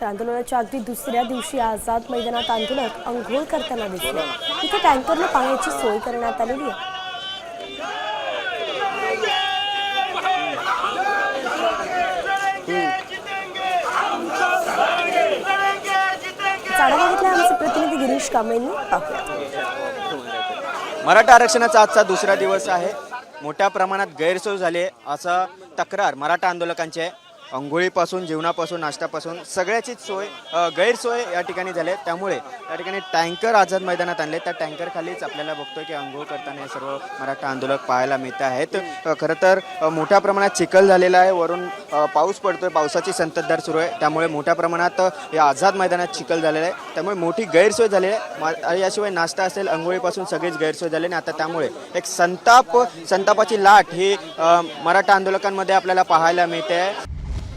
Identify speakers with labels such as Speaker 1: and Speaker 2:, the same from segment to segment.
Speaker 1: तर आंदोलनाच्या अगदी दुसऱ्या दिवशी आझाद मैदानात आंदोलक अंघोळ करताना दिसले. इथे टँकरनं पाण्याची सोय करण्यात आलेली आहे. आमचे प्रतिनिधी गिरीश कांबळेंनी
Speaker 2: मराठा आरक्षणाचा आजचा दुसरा दिवस आहे. मोठ्या प्रमाणात गैरसोय झाली आहे. असं तक्रार मराठा आंदोलकांची आहे अंघोळीपासून जेवणापासून नाश्त्यापासून सगळ्याचीच सोय गैरसोय या ठिकाणी झाली आहे. त्यामुळे या ठिकाणी टँकर आझाद मैदानात आणले. त्या टँकरखालीच आपल्याला बघतोय की अंघोळ करताना हे सर्व मराठा आंदोलक पाहायला मिळत आहेत. खरं तर मोठ्या प्रमाणात चिखल झालेला आहे. वरून पाऊस पडतोय. पावसाची संततधार सुरू आहे. त्यामुळे मोठ्या प्रमाणात या आझाद मैदानात चिखल झालेला आहे. त्यामुळे मोठी गैरसोय झालेली आहे. याशिवाय नाश्ता असेल अंघोळीपासून सगळीच गैरसोय झाली आणि आता त्यामुळे एक संताप संतापाची लाट ही मराठा आंदोलकांमध्ये आपल्याला पाहायला मिळते. आहे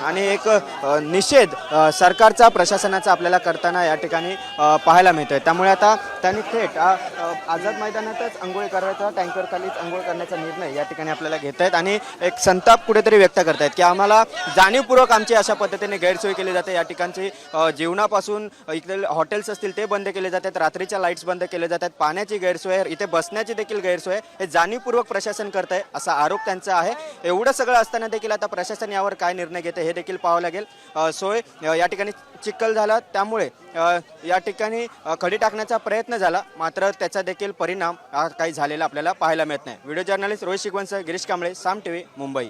Speaker 2: आणि एक निषेध सरकारचा प्रशासनाचा आपल्याला करताना या ठिकाणी पाहायला पाहायला आहे त्यामुळे आता त्यांनी थेट आझाद मैदानातच आंघोळ करायचा टँकरखालीच आंघोळ अंघोळ करण्याचा निर्णय या ठिकाणी आपल्याला घेत आहेत आणि एक संताप कुठेतरी व्यक्त करतायत की आम्हाला जाणीवपूर्वक आमची अशा पद्धतीने गैरसोय केली जाते. या ठिकाणची जीवनापासून जेवणापासून इथले हॉटेल्स असतील ते बंद केले जातात. रात्रीच्या लाईट्स बंद केले जातात. पाण्याची गैरसोय इथे बसण्याची देखील गैरसोय हे जाणीवपूर्वक प्रशासन करत आहे असा आरोप त्यांचा आहे. एवढं सगळं असताना देखील आता प्रशासन यावर काय निर्णय घेते हे हे देखील पाहावं लागेल. सोय या ठिकाणी चिखल झाला. त्यामुळे या ठिकाणी खडी टाकण्याचा प्रयत्न झाला. मात्र त्याचा देखील परिणाम काही झालेला आपल्याला पाहायला मिळत नाही. व्हिडिओ जर्नलिस्ट रोहित शिकवंसह गिरीश कांबळे साम टी मुंबई.